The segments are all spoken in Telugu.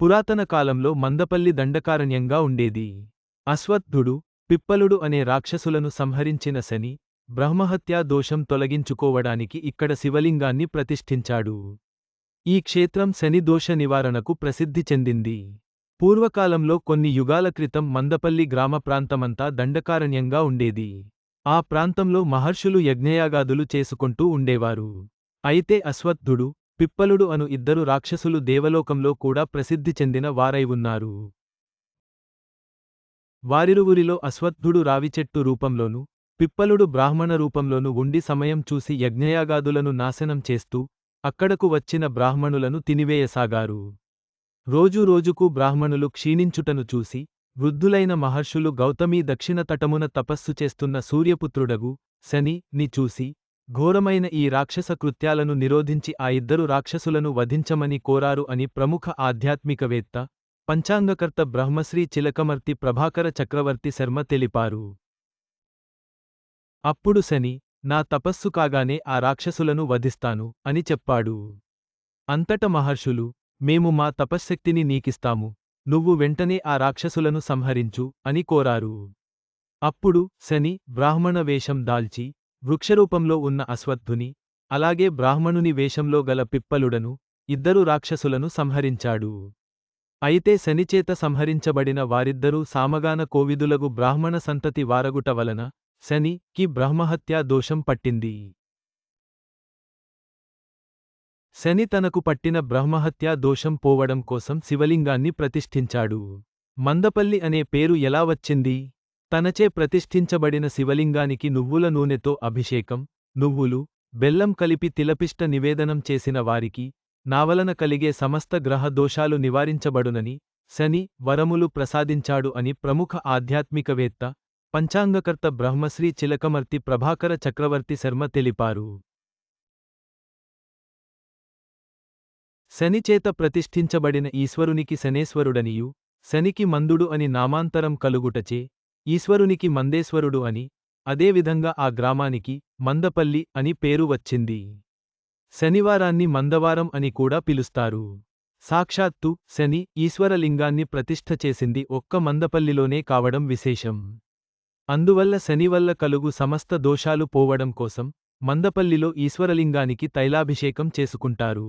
పురాతన కాలంలో మందపల్లి దండకారణ్యంగా ఉండేది. అశ్వత్థుడు పిప్పలుడు అనే రాక్షసులను సంహరించిన శని బ్రహ్మహత్యా దోషం తొలగించుకోవడానికి ఇక్కడ శివలింగాన్ని ప్రతిష్ఠించాడు. ఈ క్షేత్రం శని దోష నివారణకు ప్రసిద్ధి చెందింది. పూర్వకాలంలో కొన్ని యుగాల క్రితం మందపల్లి గ్రామ ప్రాంతమంతా దండకారణ్యంగా ఉండేది. ఆ ప్రాంతంలో మహర్షులు యజ్ఞయాగాదులు చేసుకుంటూ ఉండేవారు. అయితే అశ్వత్థుడు పిప్పలుడు అను ఇద్దరు రాక్షసులు దేవలోకంలో కూడా ప్రసిద్ధి చెందిన వారై ఉన్నారు. వారిరువురిలో అశ్వత్థుడు రావిచెట్టు రూపంలోనూ పిప్పలుడు బ్రాహ్మణ రూపంలోనూ ఉండి సమయం చూసి యజ్ఞయాగాదులను నాశనం చేస్తూ అక్కడకు వచ్చిన బ్రాహ్మణులను తినివేయసాగారు. రోజురోజుకు బ్రాహ్మణులు క్షీణించుటను చూసి వృద్ధులైన మహర్షులు గౌతమీ దక్షిణ తటమున తపస్సు చేస్తున్న సూర్యపుత్రుడగు శని ని చూసి ఘోరమైన ఈ రాక్షస కృత్యాలను నిరోధించి ఆ ఇద్దరు రాక్షసులను వధించమని కోరారు అని ప్రముఖ ఆధ్యాత్మికవేత్త పంచాంగకర్త బ్రహ్మశ్రీ చిలకమర్తి ప్రభాకర చక్రవర్తి శర్మ తెలిపారు. అప్పుడు శని నా తపస్సు కాగానే ఆ రాక్షసులను వధిస్తాను అని చెప్పాడు. అంతట మహర్షులు మేము మా తపశ్శక్తిని నీకిస్తాము నువ్వు వెంటనే ఆ రాక్షసులను సంహరించు అని కోరారు. అప్పుడు శని బ్రాహ్మణ వేషం దాల్చి వృక్షరూపంలో ఉన్న అశ్వత్థుని అలాగే బ్రాహ్మణుని వేషంలో గల పిప్పలుడను ఇద్దరు రాక్షసులను సంహరించాడు. అయితే శనిచేత సంహరించబడిన వారిద్దరూ సామగాన కోవిదులగు బ్రాహ్మణ సంతతి వారగుట వలన శని కి బ్రహ్మహత్యా దోషం పట్టింది. శని తనకు పట్టిన బ్రహ్మహత్యా దోషం పోవడం కోసం శివలింగాన్ని ప్రతిష్ఠించాడు. మందపల్లి అనే పేరు ఎలా వచ్చింది? తనచే ప్రతిష్ఠించబడిన శివలింగానికి నువ్వుల నూనెతో అభిషేకం నువ్వులు బెల్లం కలిపి తిలపిష్ట నివేదనం చేసిన వారికి నావలన కలిగే సమస్త గ్రహ దోషాలు నివారించబడునని శని వరములు ప్రసాదించాడు అని ప్రముఖ ఆధ్యాత్మికవేత్త పంచాంగకర్త బ్రహ్మశ్రీ చిలకమర్తి ప్రభాకర చక్రవర్తి శర్మ తెలిపారు. శనిచేత ప్రతిష్ఠించబడిన ఈశ్వరునికి శనేశ్వరుడనియు శనికి మందుడు అని నామాంతరం కలుగుటచే ఈశ్వరునికి మందేశ్వరుడు అని అదేవిధంగా ఆ గ్రామానికి మందపల్లి అని పేరు వచ్చింది. శనివారాన్ని మందవారం అని కూడా పిలుస్తారు. సాక్షాత్తు శని ఈశ్వరలింగాన్ని ప్రతిష్ఠ చేసింది ఒక్క మందపల్లిలోనే కావడం విశేషం. అందువల్ల శనివల్ల కలుగు సమస్త దోషాలు పోవడం కోసం మందపల్లిలో ఈశ్వరలింగానికి తైలాభిషేకం చేసుకుంటారు.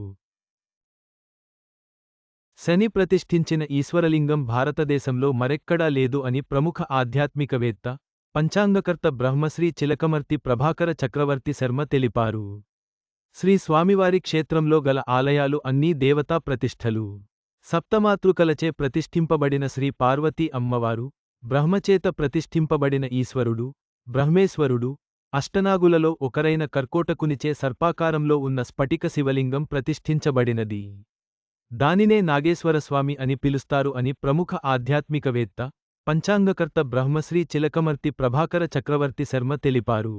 శని ప్రతిష్ఠించిన ఈశ్వరలింగం భారతదేశంలో మరెక్కడా లేదు అని ప్రముఖ ఆధ్యాత్మికవేత్త పంచాంగకర్త బ్రహ్మశ్రీ చిలకమర్తి ప్రభాకర చక్రవర్తి శర్మ తెలిపారు. శ్రీ స్వామివారి క్షేత్రంలో గల ఆలయాలు అన్నీ దేవతా ప్రతిష్ఠలు. సప్తమాతృకలచే ప్రతిష్ఠింపబడిన శ్రీ పార్వతీ అమ్మవారు బ్రహ్మచేత ప్రతిష్ఠింపబడిన ఈశ్వరుడు బ్రహ్మేశ్వరుడు అష్టనాగులలో ఒకరైన కర్కోటకునిచే సర్పాకారంలో ఉన్న స్ఫటిక శివలింగం ప్రతిష్ఠించబడినది. దానినే నాగేశ్వరస్వామి అని పిలుస్తారు అని ప్రముఖ ఆధ్యాత్మికవేత్త పంచాంగకర్త బ్రహ్మశ్రీ చిలకమర్తి ప్రభాకర చక్రవర్తి శర్మ తెలిపారు.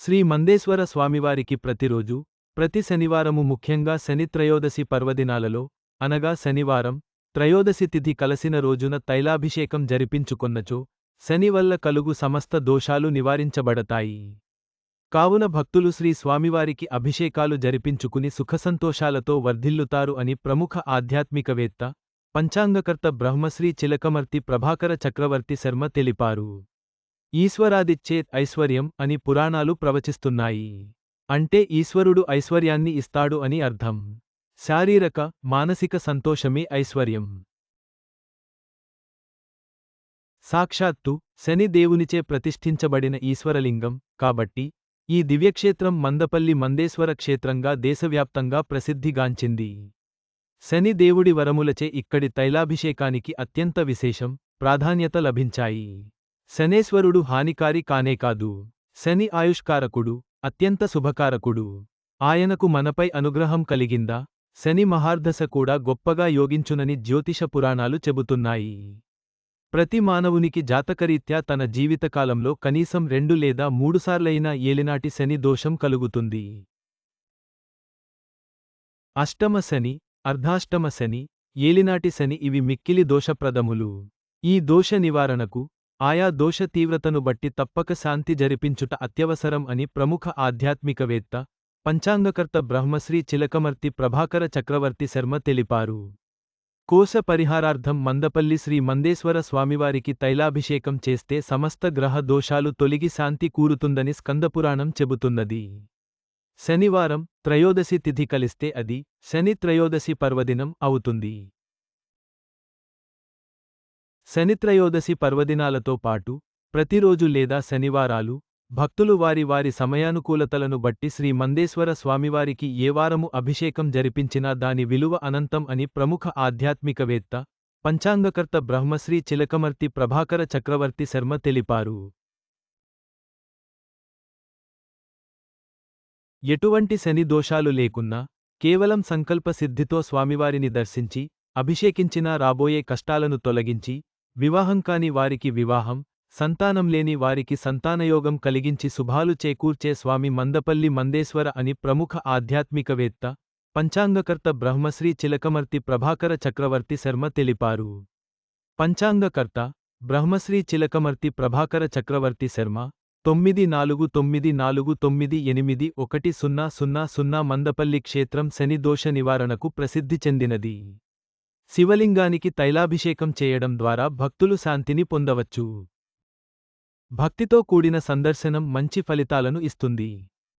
శ్రీ మందేశ్వర స్వామివారికి ప్రతిరోజు ప్రతి శనివారము ముఖ్యంగా శనిత్రయోదశి పర్వదినాలలో అనగా శనివారం త్రయోదశి తిథి కలసిన రోజున తైలాభిషేకం జరిపించుకొన్నచో శని వల్ల కలుగు సమస్త దోషాలు నివారించబడతాయి. కావున భక్తులు శ్రీ స్వామివారికి అభిషేకాలు జరిపించుకుని సుఖసంతోషాలతో వర్ధిల్లుతారు అని ప్రముఖ ఆధ్యాత్మికవేత్త పంచాంగకర్త బ్రహ్మశ్రీ చిలకమర్తి ప్రభాకర చక్రవర్తి శర్మ తెలిపారు. ఈశ్వరాదిచ్చేత్ ఐశ్వర్యం అని పురాణాలు ప్రవచిస్తున్నాయి. అంటే ఈశ్వరుడు ఐశ్వర్యాన్ని ఇస్తాడు అని అర్థం. శారీరక మానసిక సంతోషమే ఐశ్వర్యం. సాక్షాత్తు శని దేవునిచే ప్రతిష్ఠించబడిన ఈశ్వరలింగం కాబట్టి ఈ దివ్యక్షేత్రం మందపల్లి మందేశ్వర క్షేత్రంగా దేశవ్యాప్తంగా ప్రసిద్ధిగాంచింది. శని దేవుడి వరములచే ఇక్కడి తైలాభిషేకానికి అత్యంత విశేషం ప్రాధాన్యత లభించాయి. శనేశ్వరుడు హానికారి కానేకాదు శని ఆయుష్కారకుడు అత్యంత శుభకారకుడు. ఆయనకు మనపై అనుగ్రహం కలిగిందా? శని మహార్దశ కూడా గొప్పగా యోగించునని జ్యోతిష పురాణాలు చెబుతున్నాయి. ప్రతి మానవునికి జాతకరీత్యా తన జీవితకాలంలో కనీసం రెండు లేదా మూడుసార్లైనా ఏలినాటి శని దోషం కలుగుతుంది. అష్టమ శని అర్ధాష్టమ శని ఏలినాటి శని ఇవి మిక్కిలి దోషప్రదములు. ఈ దోష నివారణకు ఆయా దోష తీవ్రతను బట్టి తప్పక శాంతి జరిపించుట అత్యవసరం అని ప్రముఖ ఆధ్యాత్మికవేత్త పంచాంగకర్త బ్రహ్మశ్రీ చిలకమర్తి ప్రభాకర చక్రవర్తి శర్మ తెలిపారు. కోశ పరిహారార్థం మందపల్లి శ్రీ మందేశ్వర స్వామివారికి తైలాభిషేకం చేస్తే సమస్త గ్రహ దోషాలు తొలగి శాంతి కూరుతుందని స్కందపురాణం చెబుతున్నది. శనివారం త్రయోదశి తిథి కలిస్తే అది శని త్రయోదశి పర్వదినం అవుతుంది. శనిత్రయోదశి పర్వదినాలతో పాటు ప్రతిరోజు లేదా శనివారాలు భక్తులు వారి వారి సమయానుకూలతలను బట్టి శ్రీ మందేశ్వర స్వామివారికి ఏ వారము అభిషేకం జరిపించినా దాని విలువ అనంతం అని ప్రముఖ ఆధ్యాత్మికవేత్త పంచాంగకర్త బ్రహ్మశ్రీ చిలకమర్తి ప్రభాకర చక్రవర్తి శర్మ తెలిపారు. ఎటువంటి శని దోషాలు లేకున్నా కేవలం సంకల్ప సిద్ధితో స్వామివారిని దర్శించి అభిషేకించినా రాబోయే కష్టాలను తొలగించి వివాహం కాని వారికి వివాహం సంతానం లేని వారికి సంతానయోగం కలిగించి శుభాలు చేకూర్చే స్వామి మందపల్లి మందేశ్వర అని ప్రముఖ ఆధ్యాత్మికవేత్త పంచాంగకర్త బ్రహ్మశ్రీ చిలకమర్తి ప్రభాకర చక్రవర్తి శర్మ తెలిపారు. పంచాంగకర్త బ్రహ్మశ్రీ చిలకమర్తి ప్రభాకర చక్రవర్తి శర్మ తొమ్మిది నాలుగు తొమ్మిది నాలుగు తొమ్మిది ఎనిమిది ఒకటి సున్నా సున్నా సున్నా మందపల్లి క్షేత్రం శని దోష నివారణకు ప్రసిద్ధి చెందినది. శివలింగానికి తైలాభిషేకం చేయడం ద్వారా భక్తులు శాంతిని పొందవచ్చు. భక్తితో కూడిన సందర్శనం మంచి ఫలితాలను ఇస్తుంది.